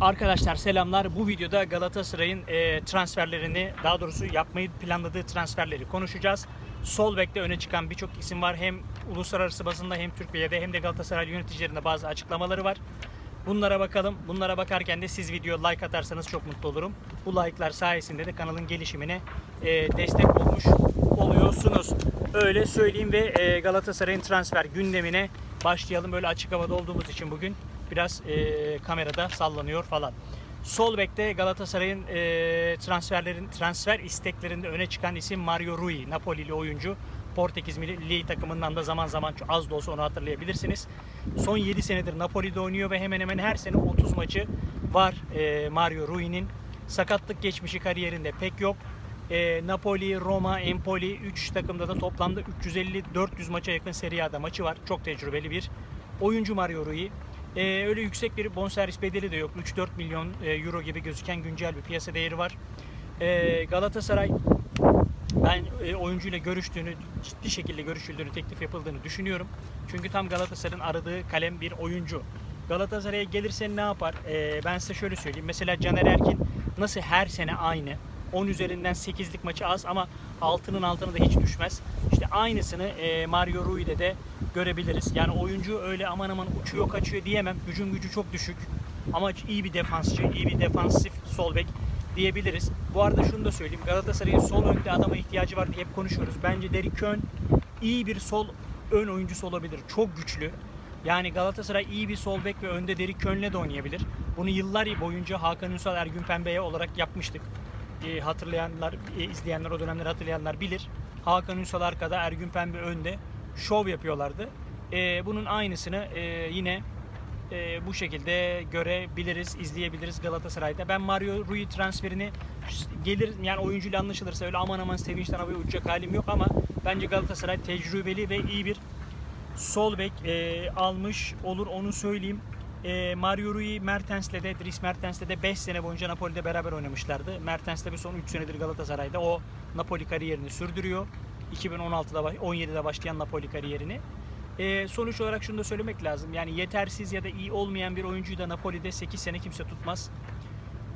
Arkadaşlar selamlar. Bu videoda Galatasaray'ın e, transferlerini, daha doğrusu yapmayı planladığı transferleri konuşacağız. Sol bekte öne çıkan birçok isim var. Hem uluslararası basında hem Türkiye'de hem de Galatasaray yöneticilerinde bazı açıklamaları var. Bunlara bakalım. Bunlara bakarken de siz video like atarsanız çok mutlu olurum. Bu like'lar sayesinde de kanalın gelişimine e, destek olmuş oluyorsunuz. Öyle söyleyeyim ve e, Galatasaray'ın transfer gündemine başlayalım. Böyle açık havada olduğumuz için bugün biraz e, kamerada sallanıyor falan. Sol bekte Galatasaray'ın e, transferlerin transfer isteklerinde öne çıkan isim Mario Rui, Napoli'li oyuncu. Portekiz milli takımından da zaman zaman az da olsa onu hatırlayabilirsiniz. Son 7 senedir Napoli'de oynuyor ve hemen hemen her sene 30 maçı var e, Mario Rui'nin. Sakatlık geçmişi kariyerinde pek yok. E, Napoli, Roma, Empoli 3 takımda da toplamda 350-400 maça yakın Serie A'da maçı var. Çok tecrübeli bir oyuncu Mario Rui. E, öyle yüksek bir bonservis bedeli de yok. 3-4 milyon e, euro gibi gözüken güncel bir piyasa değeri var. E, Galatasaray ben e, oyuncuyla görüştüğünü, ciddi şekilde görüşüldüğünü, teklif yapıldığını düşünüyorum. Çünkü tam Galatasaray'ın aradığı kalem bir oyuncu. Galatasaray'a gelirse ne yapar? E, ben size şöyle söyleyeyim. Mesela Caner Erkin nasıl her sene aynı? 10 üzerinden 8'lik maçı az ama altının altına da hiç düşmez. İşte aynısını e, Mario Rui'de de görebiliriz. Yani oyuncu öyle aman aman uçuyor kaçıyor diyemem. Hücum gücü çok düşük. Ama iyi bir defansçı, iyi bir defansif sol bek diyebiliriz. Bu arada şunu da söyleyeyim. Galatasaray'ın sol önde adama ihtiyacı var diye hep konuşuyoruz. Bence Derrick Köhn iyi bir sol ön oyuncusu olabilir. Çok güçlü. Yani Galatasaray iyi bir sol bek ve önde Derrick Köhn'le de oynayabilir. Bunu yıllar boyunca Hakan Ünsal, Ergün Pembe'ye olarak yapmıştık. E, hatırlayanlar, e, izleyenler, o dönemleri hatırlayanlar bilir. Hakan Ünsal arkada, Ergün Pembe önde. Şov yapıyorlardı. E, bunun aynısını e, yine e, bu şekilde görebiliriz, izleyebiliriz Galatasaray'da. Ben Mario Rui transferini gelir yani oyuncuyla anlaşılırsa öyle aman aman sevinçten havaya uçacak halim yok ama bence Galatasaray tecrübeli ve iyi bir sol bek e, almış olur onu söyleyeyim. E, Mario Rui Mertens'le de Dries Mertens'le de 5 sene boyunca Napoli'de beraber oynamışlardı. Mertens'le bir son 3 senedir Galatasaray'da o Napoli kariyerini sürdürüyor. 2016'da 17'de başlayan Napoli kariyerini. E, sonuç olarak şunu da söylemek lazım. Yani yetersiz ya da iyi olmayan bir oyuncuyu da Napoli'de 8 sene kimse tutmaz.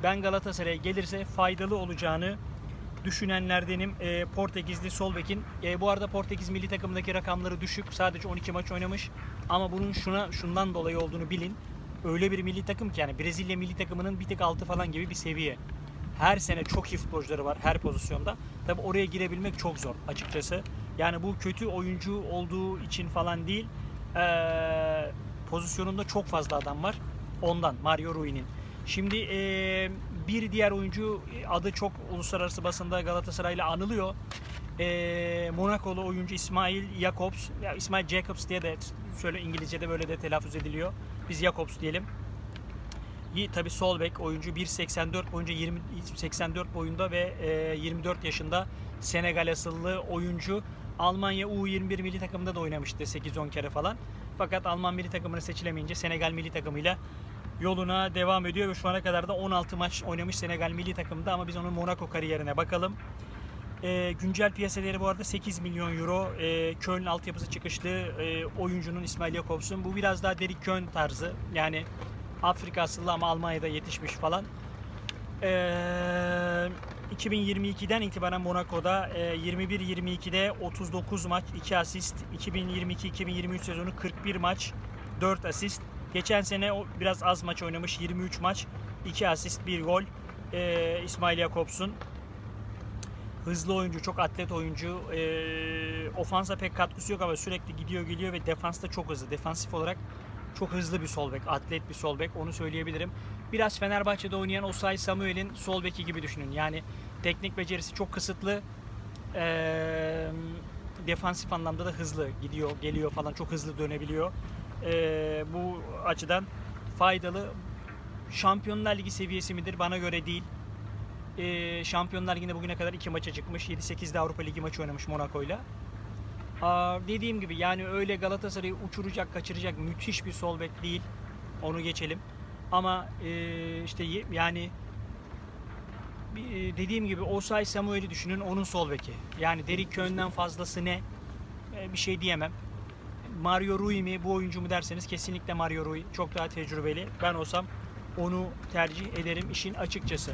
Ben Galatasaray'a gelirse faydalı olacağını düşünenlerdenim. E, Portekizli sol bekin. E, bu arada Portekiz milli takımındaki rakamları düşük. Sadece 12 maç oynamış. Ama bunun şuna şundan dolayı olduğunu bilin. Öyle bir milli takım ki yani Brezilya milli takımının bir tek altı falan gibi bir seviye. Her sene çok iyi futbolcuları var her pozisyonda. Tabi oraya girebilmek çok zor açıkçası. Yani bu kötü oyuncu olduğu için falan değil. Ee, pozisyonunda çok fazla adam var. Ondan Mario Rui'nin. Şimdi ee, bir diğer oyuncu adı çok uluslararası basında Galatasaray'la anılıyor. Ee, Monakolu oyuncu İsmail Jakobs, ya İsmail Jacobs diye de şöyle İngilizce'de böyle de telaffuz ediliyor. Biz Jakobs diyelim. Tabi sol bek oyuncu 1.84 boyunca 20 84 boyunda ve e, 24 yaşında Senegal asıllı oyuncu. Almanya U21 milli takımında da oynamıştı 8-10 kere falan. Fakat Alman milli takımına seçilemeyince Senegal milli takımıyla yoluna devam ediyor ve şu ana kadar da 16 maç oynamış Senegal milli takımda ama biz onun Monaco kariyerine bakalım. E, güncel piyasa bu arada 8 milyon euro. E, Köln altyapısı çıkışlı e, oyuncunun İsmail Jakobs'un. Bu biraz daha Derrick Köln tarzı. Yani Afrika asıllı ama Almanya'da yetişmiş falan. Ee, 2022'den itibaren Monaco'da e, 21-22'de 39 maç 2 asist. 2022-2023 sezonu 41 maç 4 asist. Geçen sene o biraz az maç oynamış 23 maç 2 asist 1 gol. Ee, İsmail Jakobs'un hızlı oyuncu, çok atlet oyuncu. Ee, ofansa pek katkısı yok ama sürekli gidiyor geliyor ve defansta çok hızlı. Defansif olarak çok hızlı bir sol bek, atlet bir sol bek onu söyleyebilirim. Biraz Fenerbahçe'de oynayan Osay Samuel'in sol beki gibi düşünün. Yani teknik becerisi çok kısıtlı. Ee, defansif anlamda da hızlı gidiyor, geliyor falan çok hızlı dönebiliyor. Ee, bu açıdan faydalı. Şampiyonlar Ligi seviyesi midir? Bana göre değil. Ee, Şampiyonlar Ligi'nde bugüne kadar iki maça çıkmış. 7-8'de Avrupa Ligi maçı oynamış Monaco'yla. Aa, dediğim gibi yani öyle Galatasaray'ı uçuracak, kaçıracak müthiş bir sol bek değil. Onu geçelim. Ama e, işte yani e, dediğim gibi Osay Samuel'i düşünün onun sol beki. Yani Derrick Köhn'den fazlası ne? E, bir şey diyemem. Mario Rui mi bu oyuncu mu derseniz kesinlikle Mario Rui. Çok daha tecrübeli. Ben olsam onu tercih ederim işin açıkçası.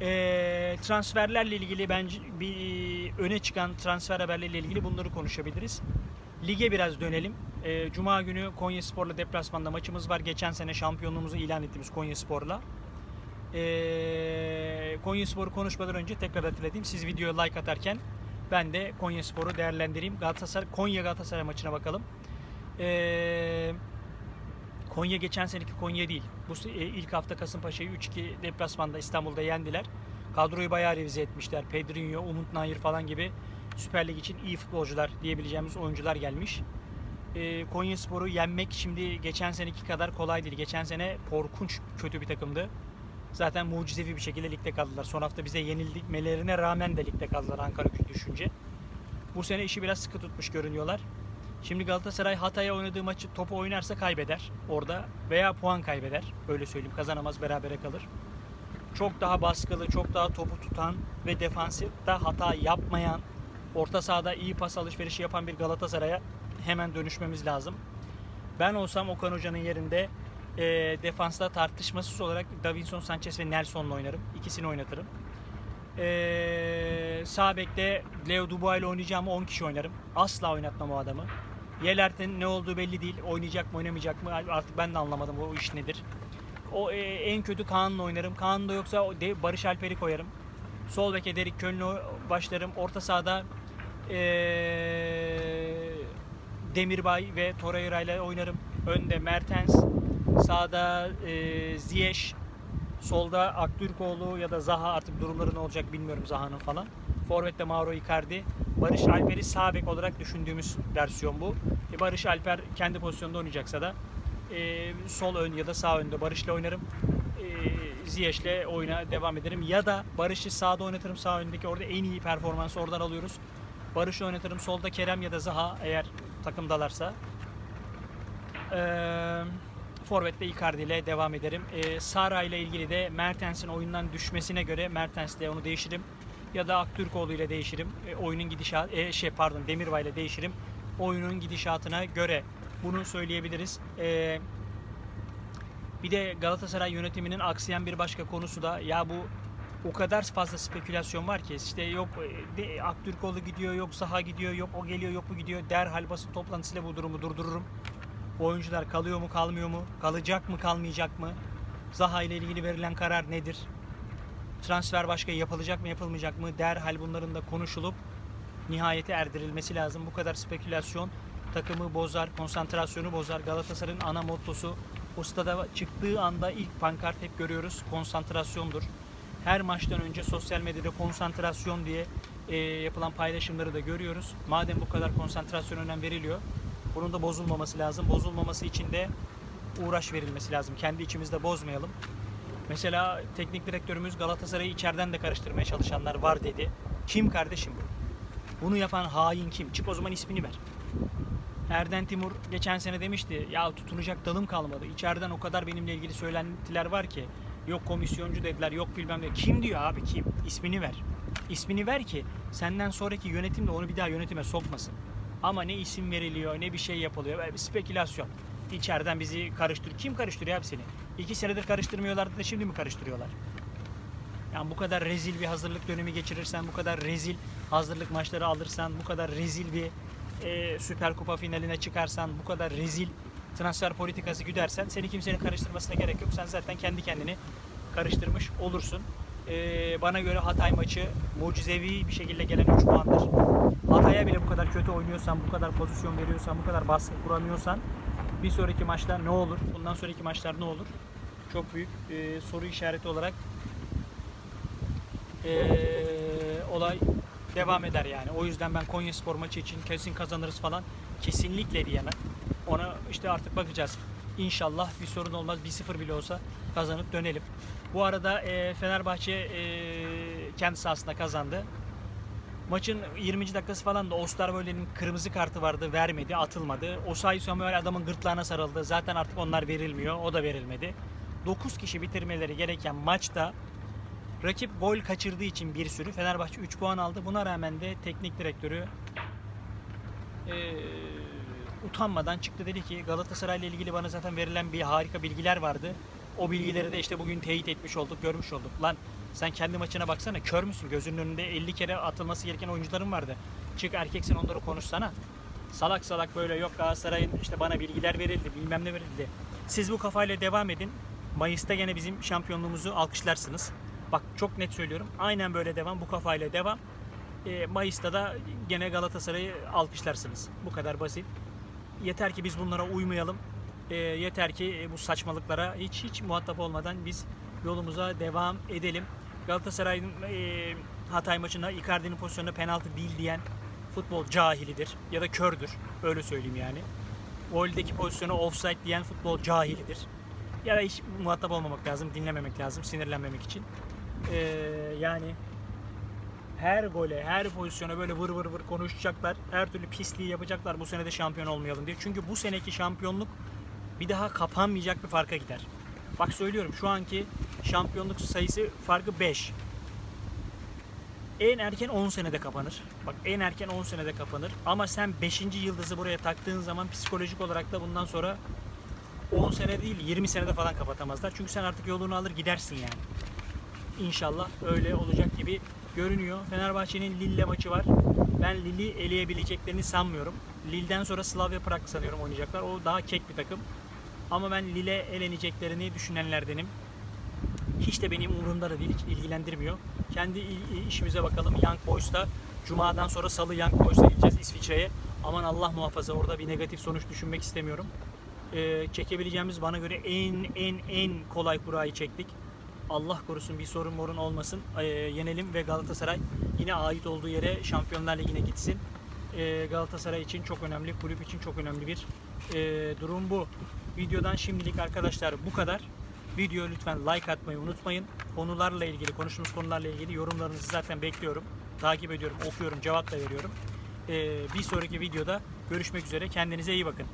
Ee, transferlerle ilgili bence bir öne çıkan transfer haberleriyle ilgili bunları konuşabiliriz. Lige biraz dönelim. Ee, Cuma günü Konya Spor'la deplasmanda maçımız var. Geçen sene şampiyonluğumuzu ilan ettiğimiz Konya Spor'la. Ee, Konya Spor'u konuşmadan önce tekrar hatırlatayım. Siz videoya like atarken ben de Konya Spor'u değerlendireyim. Galatasaray Konya Galatasaray maçına bakalım. Ee, Konya geçen seneki Konya değil. Bu e, ilk hafta Kasımpaşa'yı 3-2 deplasmanda İstanbul'da yendiler. Kadroyu bayağı revize etmişler. Pedrinho, Umut Nayır falan gibi Süper Lig için iyi futbolcular diyebileceğimiz oyuncular gelmiş. Ee, Konya Spor'u yenmek şimdi geçen seneki kadar kolay değil. Geçen sene korkunç kötü bir takımdı. Zaten mucizevi bir şekilde ligde kaldılar. Son hafta bize yenilmelerine rağmen de ligde kaldılar Ankara gücü düşünce. Bu sene işi biraz sıkı tutmuş görünüyorlar. Şimdi Galatasaray Hatay'a oynadığı maçı topu oynarsa kaybeder orada veya puan kaybeder. Öyle söyleyeyim kazanamaz berabere kalır. Çok daha baskılı, çok daha topu tutan ve defansifte hata yapmayan, orta sahada iyi pas alışverişi yapan bir Galatasaray'a hemen dönüşmemiz lazım. Ben olsam Okan Hoca'nın yerinde e, defansta tartışmasız olarak Davinson Sanchez ve Nelson'la oynarım. İkisini oynatırım. E, sağ bekte Leo Dubois ile oynayacağımı 10 kişi oynarım. Asla oynatmam o adamı. Yelert'in ne olduğu belli değil. Oynayacak mı oynamayacak mı artık ben de anlamadım o iş nedir. O e, en kötü Kaan'la oynarım. Kaan da yoksa de, Barış Alper'i koyarım. Sol beke Derik Köln'le başlarım. Orta sahada e, Demirbay ve Torreira ile oynarım. Önde Mertens, sağda e, Ziyech, solda Aktürkoğlu ya da Zaha artık durumları ne olacak bilmiyorum Zaha'nın falan. Forvet'te Mauro Icardi. Barış Alper'i sağ bek olarak düşündüğümüz versiyon bu. E, Barış Alper kendi pozisyonda oynayacaksa da e, sol ön ya da sağ önde Barış'la oynarım. E, Ziyech'le oyuna devam ederim. Ya da Barış'ı sağda oynatırım. Sağ öndeki orada en iyi performansı oradan alıyoruz. Barış'ı oynatırım. Solda Kerem ya da Zaha eğer takımdalarsa. Eee Forvet'te Icardi ile devam ederim. Ee, Sara ile ilgili de Mertens'in oyundan düşmesine göre Mertens'le onu değişirim. Ya da Aktürkoğlu ile değişirim. E, oyunun gidişat e, şey pardon Demirbay ile değişirim. Oyunun gidişatına göre bunu söyleyebiliriz. Ee, bir de Galatasaray yönetiminin aksayan bir başka konusu da ya bu o kadar fazla spekülasyon var ki işte yok e, de, Aktürkoğlu gidiyor yok Saha gidiyor yok o geliyor yok bu gidiyor derhal basın toplantısıyla bu durumu durdururum. Oyuncular kalıyor mu kalmıyor mu? Kalacak mı kalmayacak mı? Zaha ile ilgili verilen karar nedir? Transfer başka yapılacak mı yapılmayacak mı? Derhal bunların da konuşulup nihayete erdirilmesi lazım. Bu kadar spekülasyon takımı bozar, konsantrasyonu bozar. Galatasaray'ın ana mottosu o stada çıktığı anda ilk pankart hep görüyoruz. Konsantrasyondur. Her maçtan önce sosyal medyada konsantrasyon diye e, yapılan paylaşımları da görüyoruz. Madem bu kadar konsantrasyon önem veriliyor, bunun da bozulmaması lazım. Bozulmaması için de uğraş verilmesi lazım. Kendi içimizde bozmayalım. Mesela teknik direktörümüz Galatasaray'ı içeriden de karıştırmaya çalışanlar var dedi. Kim kardeşim bu? Bunu yapan hain kim? Çık o zaman ismini ver. Erden Timur geçen sene demişti ya tutunacak dalım kalmadı. İçeriden o kadar benimle ilgili söylentiler var ki yok komisyoncu dediler yok bilmem ne. Kim diyor abi kim? İsmini ver. İsmini ver ki senden sonraki yönetim de onu bir daha yönetime sokmasın. Ama ne isim veriliyor ne bir şey yapılıyor. Bir spekülasyon. İçeriden bizi karıştır. Kim karıştırıyor seni? İki senedir karıştırmıyorlardı da şimdi mi karıştırıyorlar? Yani bu kadar rezil bir hazırlık dönemi geçirirsen, bu kadar rezil hazırlık maçları alırsan, bu kadar rezil bir e, Süper Kupa finaline çıkarsan, bu kadar rezil transfer politikası güdersen seni kimsenin karıştırmasına gerek yok. Sen zaten kendi kendini karıştırmış olursun. E, bana göre Hatay maçı mucizevi bir şekilde gelen 3 puandır. Hatay'a bile bu kadar kötü oynuyorsan, bu kadar pozisyon veriyorsan, bu kadar baskı kuramıyorsan bir sonraki maçlar ne olur? Bundan sonraki maçlar ne olur? Çok büyük e, soru işareti olarak e, olay devam eder yani. O yüzden ben Konya Spor maçı için kesin kazanırız falan kesinlikle diyemem. Ona işte artık bakacağız. İnşallah bir sorun olmaz. 1-0 bile olsa kazanıp dönelim. Bu arada e, Fenerbahçe e, kendi sahasında kazandı. Maçın 20. dakikası falan da Osterwolde'nin kırmızı kartı vardı vermedi atılmadı. Osayi Samuel adamın gırtlağına sarıldı. Zaten artık onlar verilmiyor. O da verilmedi. 9 kişi bitirmeleri gereken maçta rakip gol kaçırdığı için bir sürü Fenerbahçe 3 puan aldı. Buna rağmen de teknik direktörü eee, utanmadan çıktı dedi ki Galatasaray ile ilgili bana zaten verilen bir harika bilgiler vardı. O bilgileri de işte bugün teyit etmiş olduk, görmüş olduk. Lan sen kendi maçına baksana kör müsün? Gözünün önünde 50 kere atılması gereken oyuncuların vardı. Çık erkeksin onları konuşsana. Salak salak böyle yok Galatasaray'ın işte bana bilgiler verildi, bilmem ne verildi. Siz bu kafayla devam edin. Mayıs'ta gene bizim şampiyonluğumuzu alkışlarsınız. Bak çok net söylüyorum. Aynen böyle devam, bu kafayla devam. E, Mayıs'ta da gene Galatasaray'ı alkışlarsınız. Bu kadar basit. Yeter ki biz bunlara uymayalım. E, yeter ki e, bu saçmalıklara hiç hiç muhatap olmadan biz yolumuza devam edelim. Galatasaray'ın e, Hatay maçında Icardi'nin pozisyonuna penaltı değil diyen futbol cahilidir ya da kördür. Öyle söyleyeyim yani. Goldeki pozisyona offside diyen futbol cahilidir. Ya da hiç muhatap olmamak lazım, dinlememek lazım, sinirlenmemek için. E, yani her gole, her pozisyona böyle vır vır vır konuşacaklar. Her türlü pisliği yapacaklar bu sene de şampiyon olmayalım diye. Çünkü bu seneki şampiyonluk bir daha kapanmayacak bir farka gider. Bak söylüyorum şu anki şampiyonluk sayısı farkı 5. En erken 10 senede kapanır. Bak en erken 10 senede kapanır. Ama sen 5. yıldızı buraya taktığın zaman psikolojik olarak da bundan sonra 10 sene değil 20 senede falan kapatamazlar. Çünkü sen artık yolunu alır gidersin yani. İnşallah öyle olacak gibi görünüyor. Fenerbahçe'nin Lille maçı var. Ben Lille'i eleyebileceklerini sanmıyorum. Lille'den sonra Slavia Prag sanıyorum oynayacaklar. O daha kek bir takım. Ama ben Lille eleneceklerini düşünenlerdenim. Hiç de benim umurumda da değil, ilgilendirmiyor. Kendi işimize bakalım. Young Boys'ta Cuma'dan sonra Salı Young Boys'a gideceğiz İsviçre'ye. Aman Allah muhafaza orada bir negatif sonuç düşünmek istemiyorum. Ee, çekebileceğimiz bana göre en en en kolay kurayı çektik. Allah korusun bir sorun morun olmasın. Ee, yenelim ve Galatasaray yine ait olduğu yere Şampiyonlar Ligi'ne gitsin. Ee, Galatasaray için çok önemli, kulüp için çok önemli bir e, durum bu. Videodan şimdilik arkadaşlar bu kadar. Video lütfen like atmayı unutmayın. Konularla ilgili, konuştuğumuz konularla ilgili yorumlarınızı zaten bekliyorum. Takip ediyorum, okuyorum, cevap da veriyorum. Ee, bir sonraki videoda görüşmek üzere. Kendinize iyi bakın.